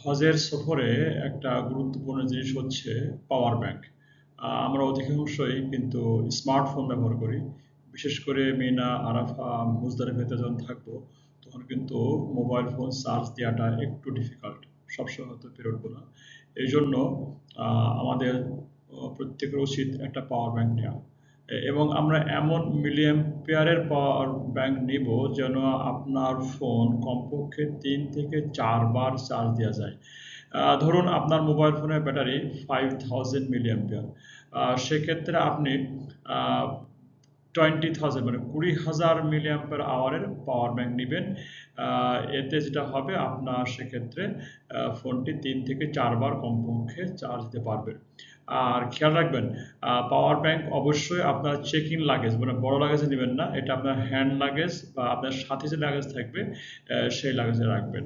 হজের সফরে একটা গুরুত্বপূর্ণ জিনিস হচ্ছে পাওয়ার ব্যাংক আমরা অধিকাংশই কিন্তু স্মার্টফোন ব্যবহার করি। বিশেষ করে মিনা, আরাফা মুজদালিফাতে যখন থাকব, তখন কিন্তু মোবাইল ফোন চার্জ দেওয়াটা একটু ডিফিকাল্ট সবসময় হয়তো পেরে উঠবো না। এই জন্য আমাদের প্রত্যেকের উচিত একটা পাওয়ার ব্যাংক নেওয়া। এবং আমরা এমন মিলিয়ন পেয়ারের পাওয়ার ব্যাংক নিব যেন আপনার ফোন কমপক্ষে তিন থেকে চারবার চার্জ দেওয়া যায়। ধরুন আপনার মোবাইল ফোনের battery five thousand milliampere সেক্ষেত্রে আপনি টোয়েন্টি থাউজেন্ড মানে কুড়ি হাজার মিলিয়ন পেয়ার আওয়ারের পাওয়ার ব্যাংক নেবেন। এতে যেটা হবে, আপনার সেক্ষেত্রে ফোনটি তিন থেকে চারবার কমপক্ষে চার্জ দিতে পারবে আর খেয়াল রাখবেন পাওয়ার ব্যাংক অবশ্যই আপনার চেকিং লাগেজ মানে বড় লাগেজে নেবেন না, এটা আপনার হ্যান্ড লাগেজ বা আপনার সাথে যে লাগেজ থাকবে সেই লাগেজে রাখবেন।